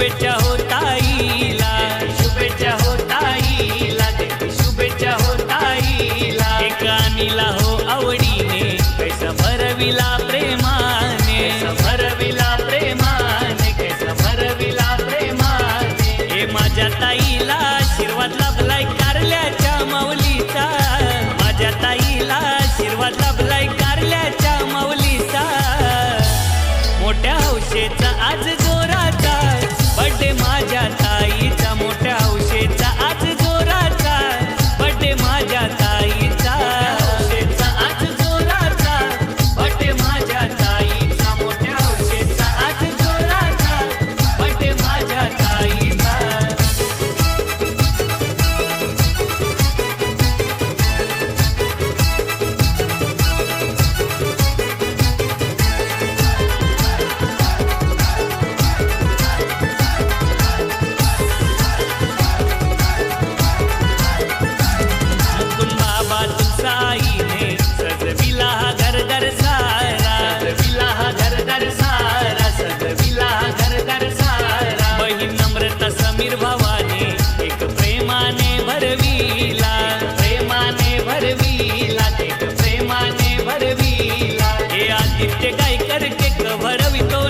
शुभेच्छा होताईला शुभेच्छा होताईला शुभेच्छा होताईला कानीला हो आवडीने. कैसा भरविला प्रेमाने. कैसा भरविला प्रेमाने. कैसा भरविला प्रेमाने. हे माझ्या ताईला आशीर्वाद लाभलाय कारल्याच्या माऊलीचा. माझ्या ताईला आशीर्वाद लाभलाय कारल्याच्या माऊलीचा. मोठ्या हौशेचा आज गाय करके कवरवितो